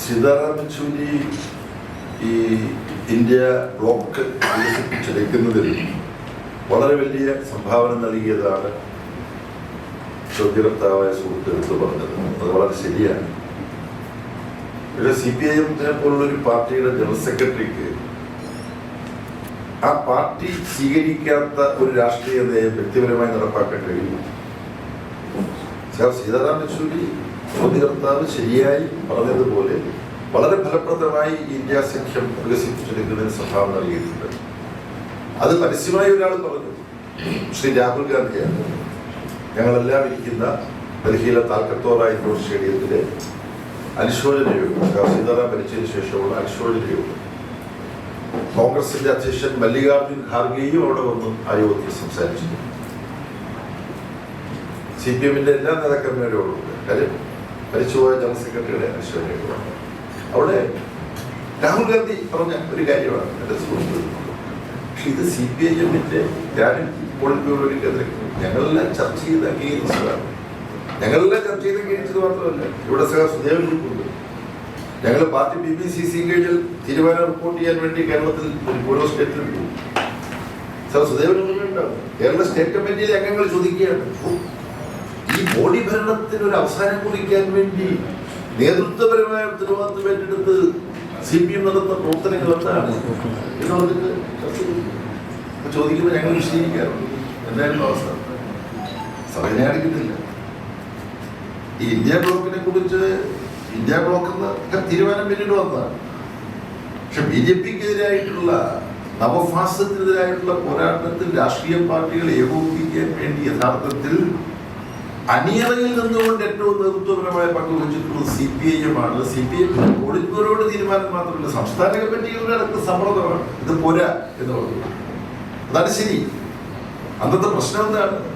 സീതാറാം യെച്ചൂരി ഈ India block വികസിപ്പിച്ചെടുക്കുന്നതിൽ വളരെ വലിയ സംഭാവന നൽകിയതാണ് ചോദ്യകർത്താവായ സുഹൃത്ത് എടുത്തു പറഞ്ഞത്. അത് വളരെ ശരിയാണ്. പക്ഷേ സി പി ഐ എമ്മിനെ പോലുള്ളൊരു പാർട്ടിയുടെ ജനറൽ സെക്രട്ടറിക്ക് ആ പാർട്ടി സ്വീകരിക്കാത്ത ഒരു രാഷ്ട്രീയ നയം വ്യക്തിപരമായി നടപ്പാക്കാൻ കഴിയും സാർ സീതാറാം യെച്ചൂരി ചോദ്യകർത്താവ് ശരിയായി പറഞ്ഞതുപോലെ വളരെ ഫലപ്രദമായി ഇന്ത്യ സഖ്യം വികസിപ്പിച്ചെടുക്കുന്നതിന് സംഭാവന നൽകിയിട്ടുണ്ട്. അത് പരസ്യമായി ഒരാൾ പറഞ്ഞു. ശ്രീ രാഹുൽ ഗാന്ധിയാണ്. ഞങ്ങളെല്ലാം ഇരിക്കുന്ന ഡൽഹിയിലെ താൽക്കത്തോറ ഇൻഡോർ സ്റ്റേഡിയത്തിലെ അനുശോചന സീതാറാം മരിച്ചതിന് ശേഷമുള്ള അനുശോചന കോൺഗ്രസിന്റെ അധ്യക്ഷൻ മല്ലികാർജുൻ ഖാർഗെയും അവിടെ വന്ന് ആ യോഗത്തിൽ സംസാരിച്ചു. സി പി എമ്മിന്റെ എല്ലാ നേതാക്കന്മാരും അവിടെ കാര്യം മരിച്ചുപോയ ജനറൽ സെക്രട്ടറിയുടെ അനുശോചന അവിടെ രാഹുൽ ഗാന്ധി പറഞ്ഞ ഒരു കാര്യമാണ് എന്റെ സുഹൃത്ത്. പക്ഷെ ഇത് സി പി ഐ എമ്മിന്റെ ഞാനും പോളിറ്റ് ഞങ്ങളെല്ലാം ചർച്ച ചെയ്ത് അംഗീകരിച്ചതാണ്. ഞങ്ങളെല്ലാം ചർച്ച ചെയ്ത് അംഗീകരിച്ചത് മാത്രമല്ല ഇവിടെ സഹ സുദേവനുണ്ട് ഞങ്ങൾ party B B C C കീഴിൽ തീരുമാനം റിപ്പോർട്ട് ചെയ്യാൻ വേണ്ടി കേരളത്തിൽ ഓരോ സ്റ്റേറ്റിലും പോകും. സർ സുദേവൻ ഉണ്ടാവും കേരള സ്റ്റേറ്റ് കമ്മിറ്റിയിലെ അംഗങ്ങൾ ചോദിക്കുകയാണ്. ഈ ബോഡി ഭരണത്തിന് ഒരു അവസാനം കുറിക്കാൻ വേണ്ടി നേതൃത്വപരമായ ഉത്തരവാദിത്വം ഏറ്റെടുത്ത് സി പി എം നടത്തുന്ന പ്രവർത്തനങ്ങൾ എന്താണ്? എന്ന് പറഞ്ഞിട്ട്. ചോദിക്കുമ്പോൾ ഞങ്ങൾ വിശദീകരിക്കാറുണ്ട്. എന്തായിരുന്നു അവസ്ഥ സമയം അടിക്കത്തില്ല ഈ ഇന്ത്യ ബ്ലോക്കിനെ കുറിച്ച് ഇന്ത്യ ബ്ലോക്ക് തീരുമാനം പിന്നീട് വന്നതാണ്. പക്ഷെ ബി ജെ പിക്കെതിരായിട്ടുള്ള നവഫാസത്തിനെതിരായിട്ടുള്ള പോരാട്ടത്തിൽ രാഷ്ട്രീയ പാർട്ടികൾ ഏകോപിപ്പിക്കാൻ വേണ്ടി യഥാർത്ഥത്തിൽ അണിയറയിൽ നിന്നുകൊണ്ട് ഏറ്റവും നേതൃത്വപരമായ പങ്ക് വഹിച്ചിട്ടുള്ളത് സി പി ഐ എം ആണ് സി പി ഐ പോളിറ്റ് തീരുമാനം മാത്രമല്ല സംസ്ഥാന കമ്മിറ്റികളുടെ അടുത്ത് സമ്മർദ്ദമാണ് ഇത് പോരാ എന്ന് പറഞ്ഞു. അതാണ് ശരി. അന്നത്തെ പ്രശ്നം എന്താണ്?